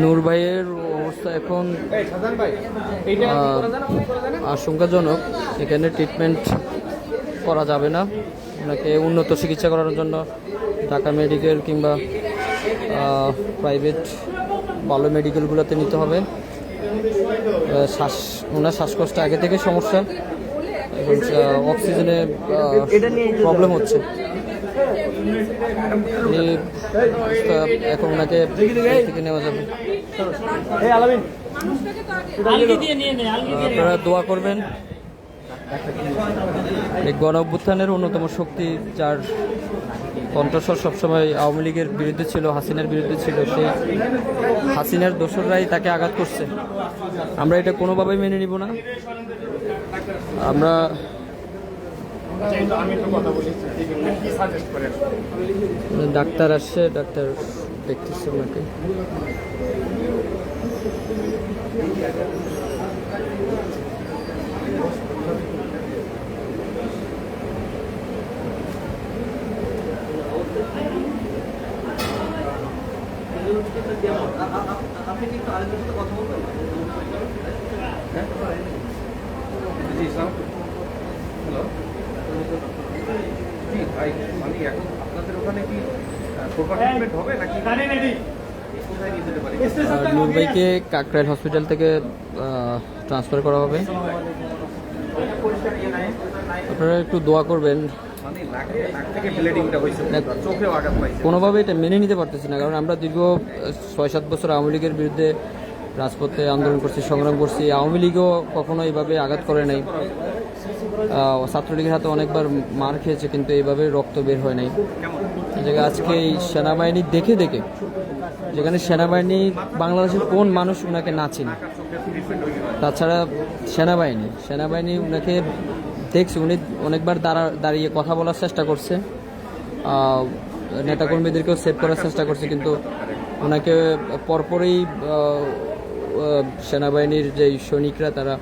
নূর ভাইয়ের অবস্থা এখন আশঙ্কাজনক এখানে ট্রিটমেন্ট করা যাবে না। ওনাকে উন্নত চিকিৎসা করার জন্য ঢাকা মেডিকেল কিংবা প্রাইভেট ভালো মেডিকেলগুলোতে নিতে হবে। শ্বাস ওনার শ্বাসকষ্ট আগে থেকে সমস্যা। অক্সিজেনে প্রবলেম হচ্ছে। এখন ওনাকে থেকে নেওয়া যাবে। আপনারা দোয়া করবেন। এই গণ অভ্যুত্থানের অন্যতম শক্তি যার কণ্ঠস্বর সবসময় আওয়ামী লীগের বিরুদ্ধে ছিল হাসিনার বিরুদ্ধে ছিল সে হাসিনার দোসররাই তাকে আঘাত করছে। আমরা এটা কোনোভাবেই মেনে নিব না। আমরা আমি একটু কথা বলি কি সাজেস্ট করেন ডাক্তার আসছে ডাক্তার দেখতেছে ওনাকে জি স্যার হ্যালো জি ভাই মানে এখন আপনাদের ওখানে কি ট্রিটমেন্ট হবে নাকি? কোথায় নিয়ে যেতে পারি আর নূর ভাইকে কাকরাইল হসপিটাল থেকে ট্রান্সফার করা হবে। আপনারা একটু দোয়া করবেন। মানে কোনোভাবে এটা মেনে নিতে পারতেছি না কারণ আমরা দীর্ঘ ছয় সাত বছর আওয়ামী লীগের বিরুদ্ধে রাজপথে আন্দোলন করছি, সংগ্রাম করছি। আওয়ামী লীগও কখনো এইভাবে আঘাত করে নাই। ছাত্রলীগের হাতে অনেকবার মার খেয়েছে, কিন্তু এইভাবে রক্ত বের হয় নাই। জায়গায় আজকে এই সেনাবাহিনী দেখে দেখে, যেখানে সেনাবাহিনী বাংলাদেশের কোন মানুষ ওনাকে না চিনে, তাছাড়া সেনাবাহিনী সেনাবাহিনী ওনাকে দেখছি, উনি অনেকবার দাঁড়া, দাঁড়িয়ে কথা বলার চেষ্টা করছে। নেতাকর্মীদেরকেও সেভ করার চেষ্টা করছে, কিন্তু ওনাকে পরপরই সেনাবাহিনীর যে সৈনিকরা, তারা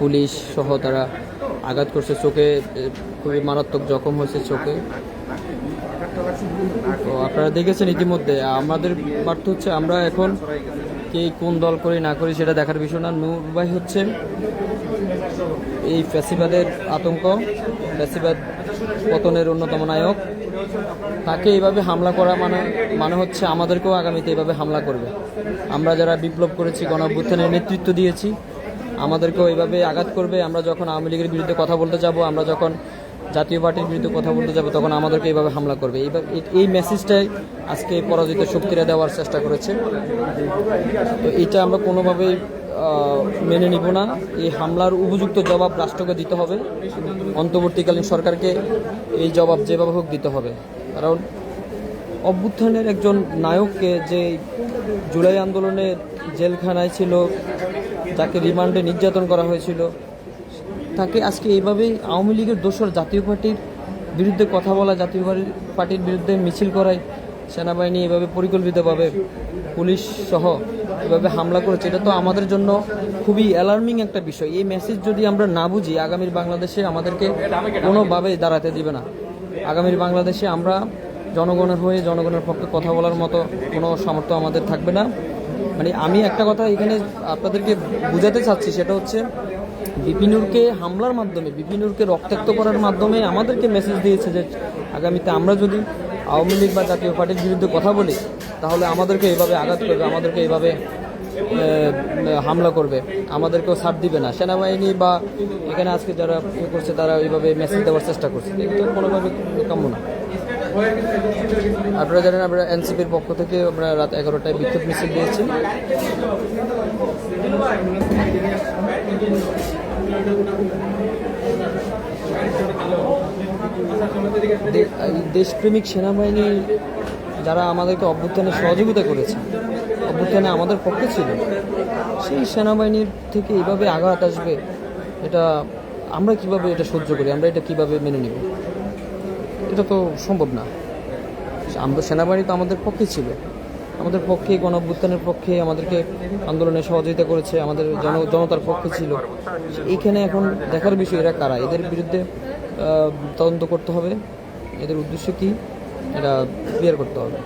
পুলিশ সহ তারা আঘাত করছে চোখে খুবই মারাত্মক জখম হয়েছে চোখে। তো আপনারা দেখেছেন ইতিমধ্যে, আমাদের বার্থ হচ্ছে আমরা এখন কে কোন দল করি, না করি, সেটা দেখার বিষয় না। নূর হচ্ছে এই ফ্যাসিবাদের আতঙ্ক। ফ্যাসিবাদ পতনের অন্যতম নায়ক। তাকে এইভাবে হামলা করা মানে মানে হচ্ছে আমাদেরকেও আগামীতে এইভাবে হামলা করবে। আমরা যারা বিপ্লব করেছি গণ অভ্যুত্থানের নেতৃত্ব দিয়েছি, আমাদেরকেও এইভাবে আঘাত করবে। আমরা যখন আওয়ামী লীগের বিরুদ্ধে কথা বলতে যাব, আমরা যখন জাতীয় পার্টির বিরুদ্ধে কথা বলতে যাব, তখন আমাদেরকে এইভাবে হামলা করবে। এই- মেসেজটাই আজকে পরাজিত শক্তিরা দেওয়ার চেষ্টা করেছে। তো এটা আমরা কোনোভাবেই মেনে নিব না। এই হামলার উপযুক্ত জবাব রাষ্ট্রকে দিতে হবে। অন্তর্বর্তীকালীন সরকারকে এই জবাব যেভাবে হোক দিতে হবে। কারণ অভ্যুত্থানের একজন নায়ককে যে জুলাই আন্দোলনে জেলখানায় ছিল তাকে রিমান্ডে নির্যাতন করা হয়েছিল, তাকে আজকে এইভাবেই আওয়ামী লীগের দোসর জাতীয় পার্টির বিরুদ্ধে কথা বলা, জাতীয় পার্টি- পার্টির বিরুদ্ধে মিছিল করায় সেনাবাহিনী এভাবে পরিকল্পিতভাবে পুলিশ সহ এভাবে হামলা করেছে, এটা তো আমাদের জন্য খুবই অ্যালার্মিং একটা বিষয়। এই মেসেজ যদি আমরা না বুঝি, আগামীর বাংলাদেশে আমাদেরকে কোনোভাবেই দাঁড়াতে দিবে না। আগামীর বাংলাদেশে আমরা জনগণের হয়ে জনগণের পক্ষে কথা বলার মতো কোনো সামর্থ্য আমাদের থাকবে না। মানে আমি একটা কথা এখানে আপনাদেরকে বুঝাতে চাচ্ছি, সেটা হচ্ছে বিপিনুরকে হামলার মাধ্যমে বিপিনুরকে রক্তাক্ত করার মাধ্যমে আমাদেরকে মেসেজ দিয়েছে যে আগামীতে আমরা যদি আওয়ামী লীগ বা জাতীয় পার্টির বিরুদ্ধে কথা বলি, তাহলে আমাদেরকে এইভাবে আঘাত করবে, আমাদেরকে এইভাবে হামলা করবে, আমাদেরকেও ছাড় দিবে না। সেনাবাহিনী বা এখানে আজকে যারা ইয়ে করছে, তারা এইভাবে মেসেজ দেওয়ার চেষ্টা করছে। এটা কোনোভাবে কাম্য না। আপনারা জানেন, আমরা এনসিপির পক্ষ থেকে আমরা রাত এগারোটায় বিক্ষোভ মিছিল দিয়েছি। দে- এই দেশপ্রেমিক সেনাবাহিনী যারা আমাদেরকে অভ্যুত্থানে সহযোগিতা করেছে, অভ্যুত্থানে আমাদের পক্ষে ছিল, সেই সেনাবাহিনীর থেকে এইভাবে আঘাত আসবে, এটা আমরা কীভাবে এটা সহ্য করি, আমরা এটা কীভাবে মেনে নিব? এটা তো সম্ভব না। আমরা সেনাবাহিনী তো আমাদের পক্ষে ছিল। আমাদের পক্ষে, গণ অভ্যুত্থানের পক্ষে আমাদেরকে আন্দোলনে সহযোগিতা করেছে, আমাদের জন, জনতার পক্ষে ছিল। এইখানে এখন দেখার বিষয় এরা কারা? এদের বিরুদ্ধে তদন্ত করতে হবে। এদের উদ্দেশ্য কি? এটা ক্লিয়ার করতে হবে।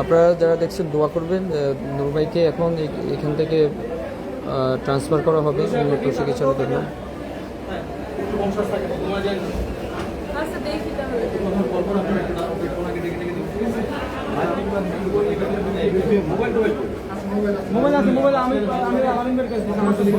আপনারা যারা দেখছেন দোয়া করবেন আহ, নূর ভাইকে এখন এখান থেকে ট্রান্সফার করা হবে উন্নত চিকিৎসার জন্য। মোবাইল আছে মোবাইল আমি আমি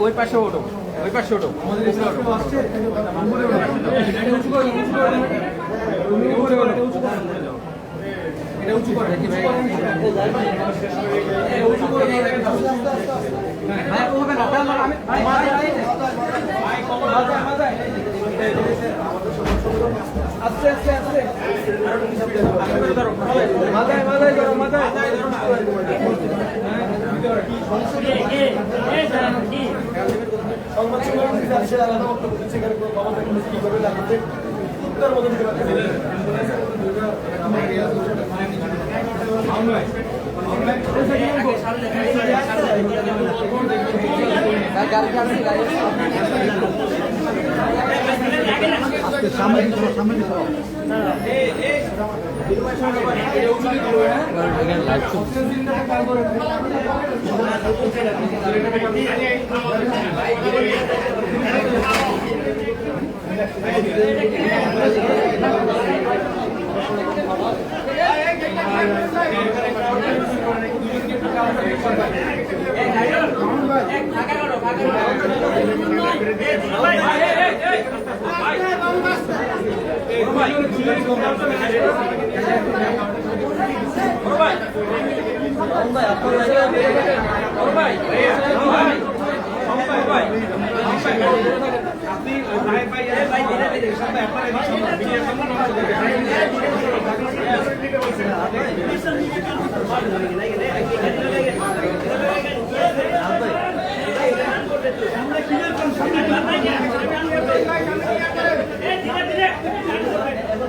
ওই পাশে ওঠো ওই পাশে ওঠো আস্তে আস্তে আস্তে মাথায় মাথায় মাথায় সংবাদ সম্মেলন দিতে আলাদা বক্তব্য দিচ্ছে এখানে কোনো ক্ষমতা কোনো কীভাবে লাগাতে উত্তর মতো দিতে পারছে এখানে ভাই আপনি ভাই ভাই ভাই ধীরে ধীরে সব ব্যাপারে ভিডিও সম্মান আমরা কি সামনে